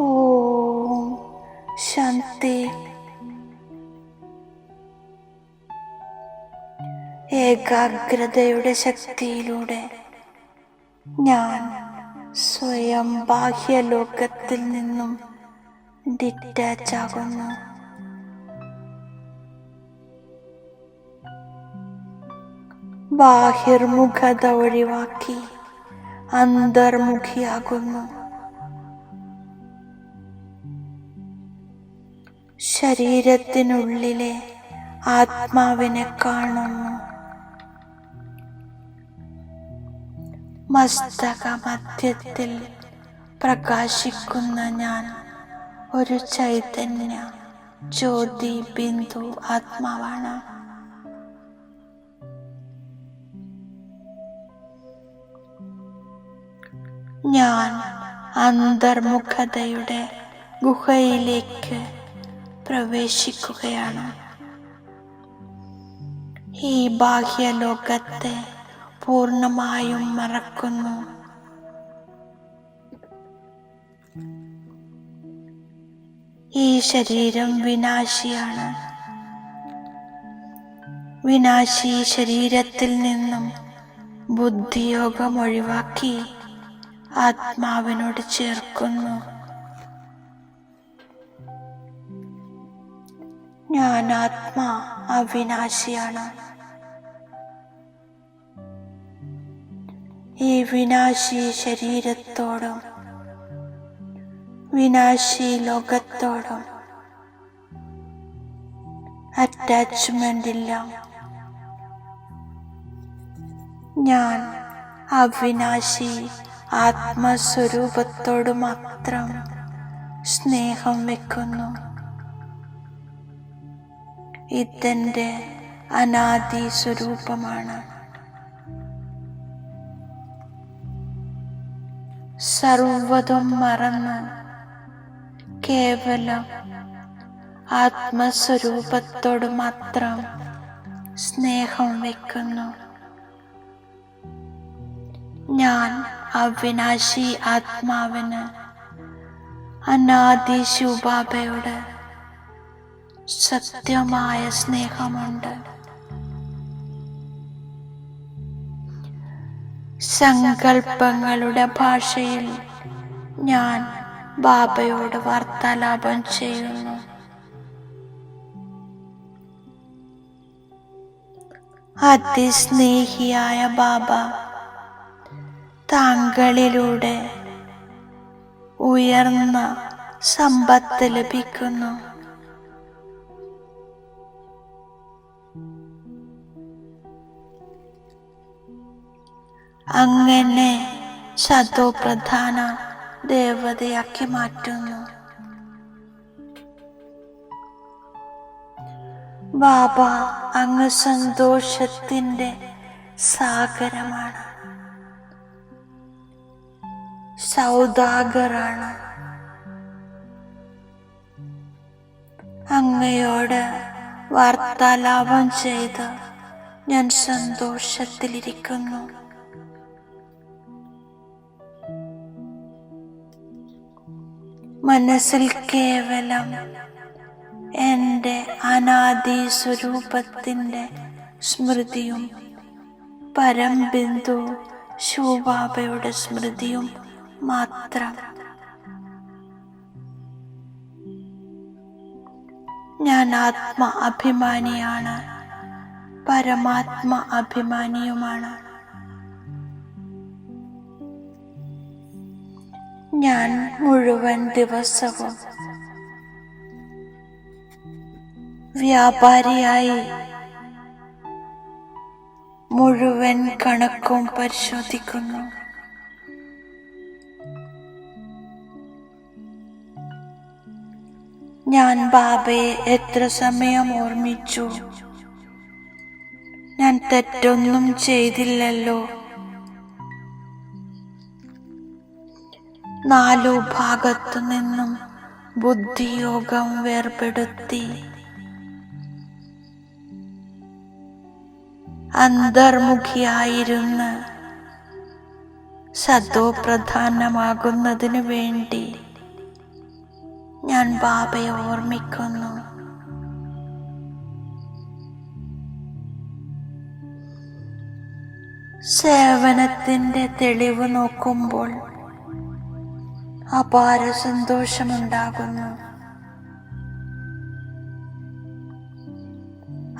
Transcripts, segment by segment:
ഓം ശാന്തി. ഏകാഗ്രതയുടെ ശക്തിയിലൂടെ ഞാൻ സ്വയം ബാഹ്യലോകത്തിൽ നിന്നും ഡിറ്റാച്ച് ആകുന്നു. ബാഹിർമുഖത ഒഴിവാക്കി അന്തർമുഖിയാകുന്നു. ശരീരത്തിനുള്ളിലെ ആത്മാവിനെ കാണുന്നു. മസ്തക മധ്യത്തിൽ പ്രകാശിക്കുന്ന ഞാൻ ഒരു ചൈതന്യ ജ്യോതി ബിന്ദു ആത്മാവാണ്. ഞാൻ അന്തർമുഖതയുടെ ഗുഹയിലേക്ക് പ്രവേശിക്കുകയാണ്. ഈ ബാഹ്യലോകത്തെ പൂർണമായും മറക്കുന്നു. ഈ ശരീരം വിനാശിയാണ്. വിനാശി ശരീരത്തിൽ നിന്നും ബുദ്ധിയോഗം ഒഴിവാക്കി ആത്മാവിനോട് ചേർക്കുന്നു. ഞാൻ ആത്മാ അവിനാശിയാണ്. ഈ വിനാശി ശരീരത്തോടും വിനാശി ലോകത്തോടും അറ്റാച്ച്മെന്റ് ഇല്ല. ഞാൻ അവിനാശി ആത്മസ്വരൂപത്തോട് മാത്രം സ്നേഹം വെക്കുന്നു. ഇതെന്റെ അനാദി സ്വരൂപമാണ്. സർവതും മറന്ന് കേവലം ആത്മസ്വരൂപത്തോട് മാത്രം സ്നേഹം വെക്കുന്നു. ഞാൻ അവിനാശി ആത്മാവിന് അനാദി ശുഭാബയോട് സത്യമായ സ്നേഹമുണ്ട്. സങ്കൽപ്പങ്ങളുടെ ഭാഷയിൽ ഞാൻ ബാബയോട് വാർത്താലാപം ചെയ്യുന്നു. അതിസ്നേഹിയായ ബാബ താങ്കളിലൂടെ ഉയർന്ന സമ്പത്ത് ലഭിക്കുന്നു. അങ്ങനെ സതോ പ്രധാന ദേവതയാക്കി മാറ്റുന്നു. ബാബ അങ്ങ് സന്തോഷത്തിന്റെ സാഗരമാണ്. സൗദാഗറാണ്. അങ്ങയോട് വാർത്താലാപം ചെയ്ത് ഞാൻ സന്തോഷത്തിലിരിക്കുന്നു. മനസ്സിൽ കേവലം എന്റെ അനാദി സ്വരൂപത്തിന്റെ സ്മൃതിയും പരംബിന്ദു ശിവബാബയുടെ സ്മൃതിയും മാത്രം. ഞാൻ ആത്മ അഭിമാനിയാണ് പരമാത്മ അഭിമാനിയുമാണ്. ഞാൻ മുഴുവൻ ദിവസവും വ്യാപാരിയായി മുഴുവൻ കണക്കും പരിശോധിക്കുന്നു. ഞാൻ ബാബയെ എത്ര സമയം ഓർമ്മിച്ചു? ഞാൻ തെറ്റൊന്നും ചെയ്തില്ലല്ലോ. നാലു ഭാഗത്തു നിന്നും ബുദ്ധിയോഗം വേർപെടുത്തി. അന്തർമുഖിയായിരുന്ന് സതോ പ്രധാനമാകുന്നതിന് വേണ്ടി ഞാൻ ബാബയെ ഓർമ്മിക്കുന്നു. സേവനത്തിന്റെ തെളിവ് നോക്കുമ്പോൾ അപാര സന്തോഷമുണ്ടാകുന്നു.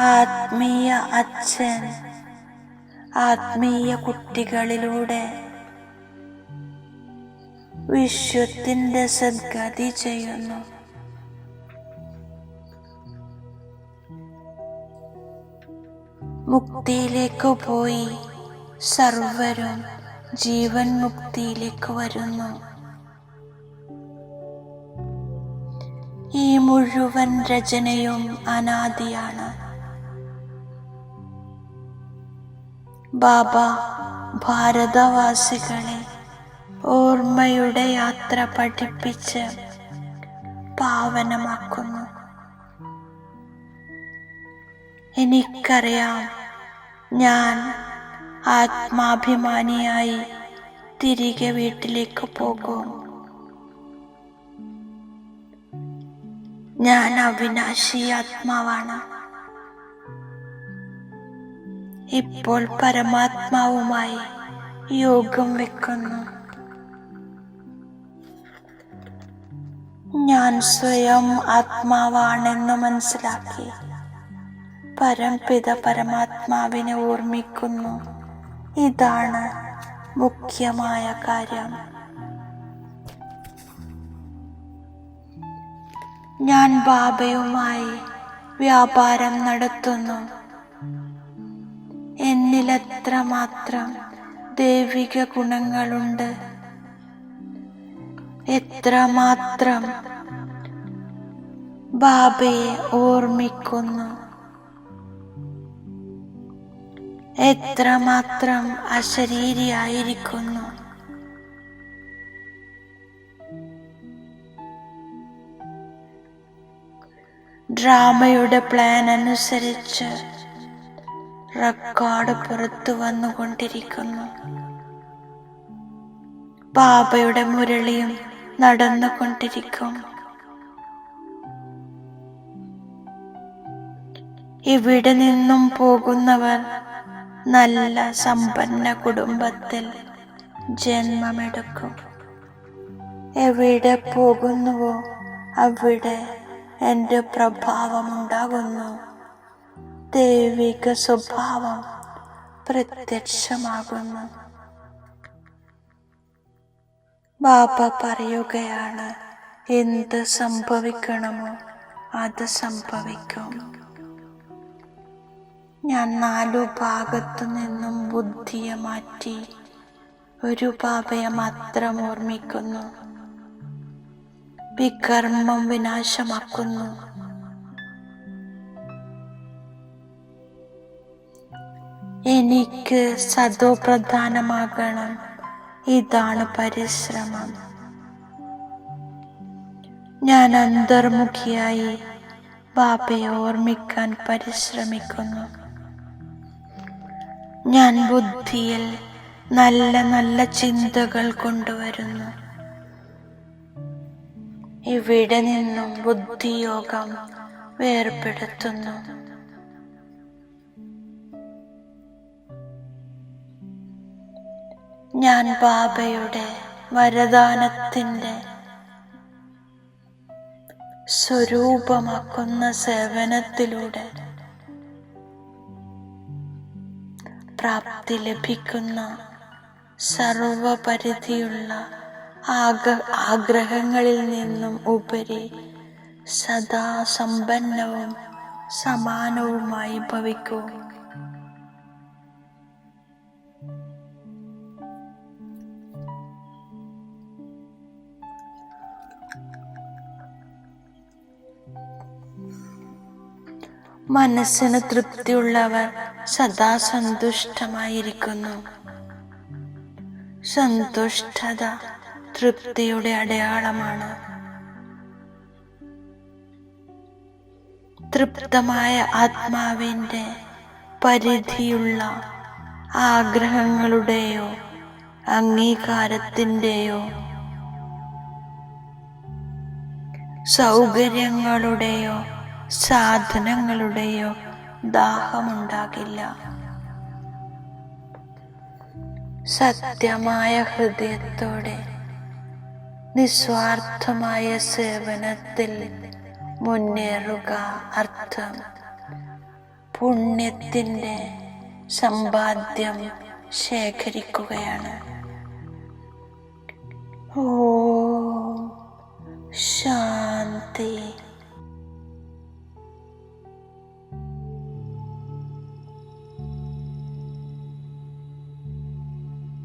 ആത്മീയ അച്ഛൻ ആത്മീയ കുട്ടികളിലൂടെ വിശ്വത്തിന്റെ സദ്ഗതി ചെയ്യുന്നു. മുക്തിയിലേക്ക് പോയി സർവരും ജീവൻ മുക്തിയിലേക്ക് വരുന്നു. ഈ മുഴുവൻ രചനയും അനാദിയാണ്. ബാബ ഭാരതവാസികളെ ഓർമ്മയുടെ യാത്ര പഠിപ്പിച്ച് പാവനമാക്കുന്നു. എനിക്കറിയാം ഞാൻ ആത്മാഭിമാനിയായി തിരികെ വീട്ടിലേക്ക് പോകും. ഞാൻ അവിനാശി ആത്മാവാണ് ഇപ്പോൾ പരമാത്മാവുമായി യോഗം വെക്കുന്നു. ഞാൻ സ്വയം ആത്മാവാണെന്ന് മനസ്സിലാക്കി പരംപിത പരമാത്മാവിനെ ഓർമ്മിക്കുന്നു. ഇതാണ് മുഖ്യമായ കാര്യം. ഞാൻ ബാബയുമായി വ്യാപാരം നടത്തുന്നു. എന്നിലത്ര മാത്രം ദൈവിക ഗുണങ്ങളുണ്ട്. എത്ര എത്രമാത്രം ബാബയെ ഓർമ്മിക്കുന്നു. എത്രമാത്രം അശരീരിയായിരിക്കുന്നു. ഡ്രാമയുടെ പ്ലാൻ അനുസരിച്ച് റെക്കോർഡ് പുറത്തു വന്നുകൊണ്ടിരിക്കുന്നു. ബാബയുടെ മുരളിയും നടന്നുകൊണ്ടിരിക്കും. ഇവിടെ നിന്നും പോകുന്നവർ നല്ല സമ്പന്ന കുടുംബത്തിൽ ജന്മമെടുക്കും. എവിടെ പോകുന്നുവോ അവിടെ എന്റെ പ്രഭാവമുണ്ടാകുന്നു ദൈവിക സ്വഭാവം പ്രത്യക്ഷമാകുന്നു. ബാബ പറയുകയാണ് എന്ത് സംഭവിക്കണമോ അത് സംഭവിക്കും. ഞാൻ നാലു ഭാഗത്തു നിന്നും ബുദ്ധിയെ മാറ്റി ഒരു ബാബയെ മാത്രം ഓർമ്മിക്കുന്നു. വികർമ്മം വിനാശമാക്കുന്നു. എനിക്ക് സദോ പ്രധാനമാകണം ഇതാണ് പരിശ്രമം. ഞാൻ അന്തർമുഖിയായി ബാബയെ ഓർമ്മിക്കാൻ പരിശ്രമിക്കുന്നു. ഞാൻ ബുദ്ധിയിൽ നല്ല നല്ല ചിന്തകൾ കൊണ്ടുവരുന്നു. ഇവിടെ നിന്നും ബുദ്ധിയോഗം വേർപെടുത്തുന്നു ഞാൻ ബാബയുടെ വരദാനത്തിന്റെ സ്വരൂപമാക്കുന്ന സേവനത്തിലൂടെ പ്രാപ്തി ലഭിക്കുന്ന സർവപരിധിയുള്ള ആഗ ആഗ്രഹങ്ങളിൽ നിന്നും ഉപരി സദാ സമ്പന്നവും സമാനവുമായി ഭവിക്കൂ. മനസ്സിന് തൃപ്തിയുള്ളവർ സദാ സന്തുഷ്ടമായിരിക്കുന്നു. സന്തുഷ്ടത തൃപ്തിയുടെ അടയാളമാണ്. തൃപ്തമായ ആത്മാവിന്റെ പരിധിയുള്ള ആഗ്രഹങ്ങളുടെയോ അംഗീകാരത്തിന്റെയോ സൗകര്യങ്ങളുടെയോ സാധനങ്ങളുടെയോ ദാഹമുണ്ടാകില്ല. സത്യമായ ഹൃദയത്തോടെ നിസ്വാർത്ഥമായ സേവനത്തിൽ മുന്നേറുക അർത്ഥം. പുണ്യത്തിന്റെ സമ്പാദ്യം ശേഖരിക്കുകയാണ്. ഓ ശാന്തി.